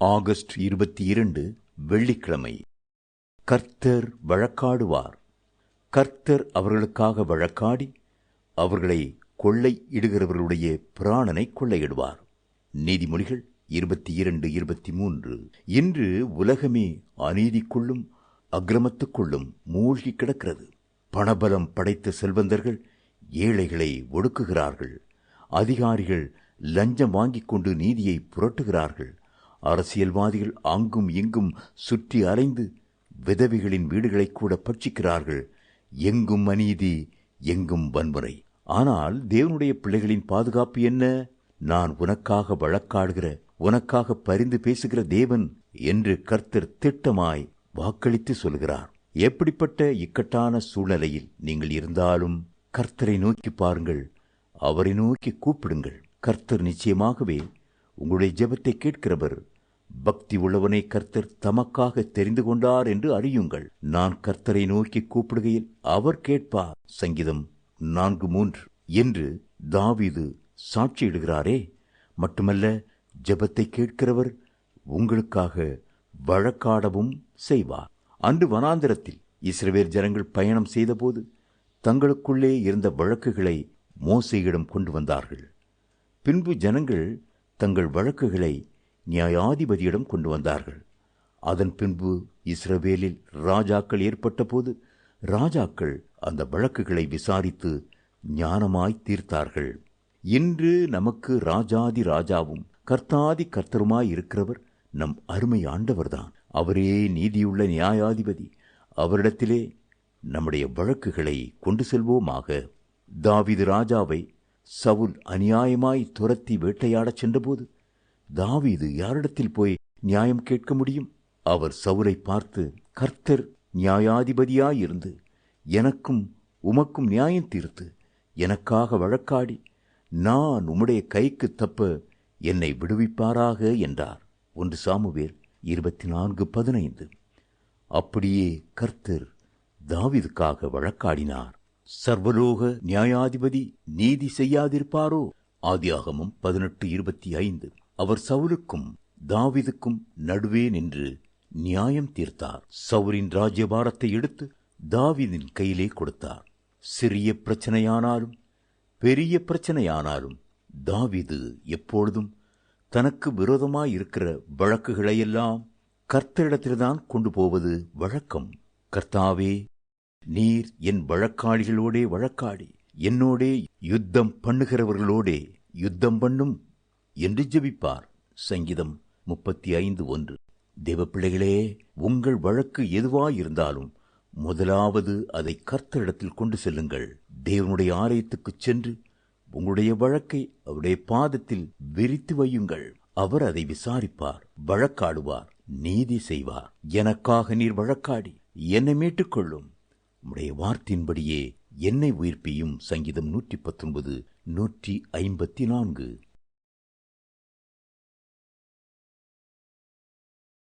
August இருபத்தி இரண்டு வெள்ளிக்கிழமை. கர்த்தர் வழக்காடுவார். கர்த்தர் அவர்களுக்காக வழக்காடி அவர்களை கொள்ளை இடுகிறவர்களுடைய பிராணனை கொள்ளையிடுவார். நீதிமொழிகள் இருபத்தி இரண்டு இருபத்தி மூன்று இன்று உலகமே அநீதிக்குள்ளும் அக்கிரமத்துக்குள்ளும் மூழ்கி கிடக்கிறது. பணபலம் படைத்த செல்வந்தர்கள் ஏழைகளை ஒடுக்குகிறார்கள். அதிகாரிகள் லஞ்சம் வாங்கிக் கொண்டு நீதியை புரட்டுகிறார்கள். அரசியல்வாதிகள் அங்கும் இங்கும் சுற்றி அலைந்து விதவைகளின் வீடுகளை கூட பட்சிக்கிறார்கள். எங்கும் அநீதி எங்கும் வன்முறை. ஆனால் தேவனுடைய பிள்ளைகளின் பாதுகாப்பு என்ன? நான் உனக்காக வழக்காடுகிற உனக்காக பரிந்து பேசுகிற தேவன் என்று கர்த்தர் திட்டமாய் வாக்களித்து சொல்கிறார். எப்படிப்பட்ட இக்கட்டான சூழ்நிலையில் நீங்கள் இருந்தாலும் கர்த்தரை நோக்கி பாருங்கள். அவரை நோக்கி கூப்பிடுங்கள். கர்த்தர் நிச்சயமாகவே உங்களுடைய ஜெபத்தை கேட்கிறவர் பக்தி உள்ளவனை கர்த்தர் தமக்காக தெரிந்து கொண்டார் என்று அறியுங்கள். நான் கர்த்தரை நோக்கி கூப்பிடுகையில் அவர் கேட்பார். சங்கீதம் நான்கு மூன்று. என்று தாவீது சாட்சியிடுகிறாரே மட்டுமல்ல ஜெபத்தை கேட்கிறவர் உங்களுக்காக வழக்காடவும் செய்வார். அன்று வனாந்திரத்தில் இஸ்ரவேல் ஜனங்கள் பயணம் செய்தபோது தங்களுக்குள்ளே இருந்த வழக்குகளை மோசையிடம் கொண்டு வந்தார்கள். பின்பு ஜனங்கள் தங்கள் வழக்குகளை நியாயாதிபதியிடம் கொண்டு வந்தார்கள். அதன் பின்பு இஸ்ரவேலில் ராஜாக்கள் ஏற்பட்டபோது ராஜாக்கள் அந்த வழக்குகளை விசாரித்து ஞானமாய் தீர்த்தார்கள். இன்று நமக்கு ராஜாதி ராஜாவும் கர்த்தாதி கர்த்தருமாய் இருக்கிறவர் நம் அருமை ஆண்டவர்தான். அவரே நீதியுள்ள நியாயாதிபதி. அவரிடத்திலே நம்முடைய வழக்குகளை கொண்டு செல்வோமாக. தாவிது ராஜாவை சவுல் அநியாயமாய் துரத்தி வேட்டையாடச் சென்றபோது தாவீது யாரிடத்தில் போய் நியாயம் கேட்க முடியும்? அவர் சவுரை பார்த்து கர்த்தர் நியாயாதிபதியாயிருந்து எனக்கும் உமக்கும் நியாயம் தீர்த்து எனக்காக வழக்காடி நான் உம்முடைய கைக்கு தப்ப என்னை விடுவிப்பாராக? என்றார். ஒன்று சாமுவேல் இருபத்தி நான்கு பதினைந்து. அப்படியே கர்த்தர் தாவிதுக்காக வழக்காடினார். சர்வலோக நியாயாதிபதி நீதி செய்யாதிருப்பாரோ? ஆதியாகமும் பதினெட்டு இருபத்தி ஐந்து. அவர் சவுலுக்கும் தாவிதுக்கும் நடுவே நின்று நியாயம் தீர்த்தார். சவுரின் ராஜ்யபாரத்தை எடுத்து தாவிதின் கையிலே கொடுத்தார். சிறிய பிரச்சனையானாலும் பெரிய பிரச்சனையானாலும் தாவிது எப்பொழுதும் தனக்கு விரோதமாயிருக்கிற வழக்குகளையெல்லாம் கர்த்தரிடத்தில்தான் கொண்டு போவது வழக்கம். கர்த்தாவே நீர் என் வழக்காளிகளோடே வழக்காடி என்னோடே யுத்தம் பண்ணுகிறவர்களோடே யுத்தம் பண்ணும் என்று ஜெபிப்பார். சங்கீதம் முப்பத்தி ஐந்து ஒன்று. தேவப்பிள்ளைகளே உங்கள் வழக்கு எதுவாயிருந்தாலும் முதலாவது அதை கர்த்தரிடத்தில் கொண்டு செல்லுங்கள். தேவனுடைய ஆலயத்துக்குச் சென்று உங்களுடைய வழக்கை அவருடைய பாதத்தில் விரித்து வையுங்கள். அவர் அதை விசாரிப்பார் வழக்காடுவார் நீதி செய்வார். எனக்காக நீர் வழக்காடி என்னை மீட்டுக்கொள்ளும். உடைய வார்த்தையின்படியே என்னை உயிர்ப்பியும். சங்கீதம் நூற்றி பத்தொன்பது நூற்றி ஐம்பத்தி நான்கு.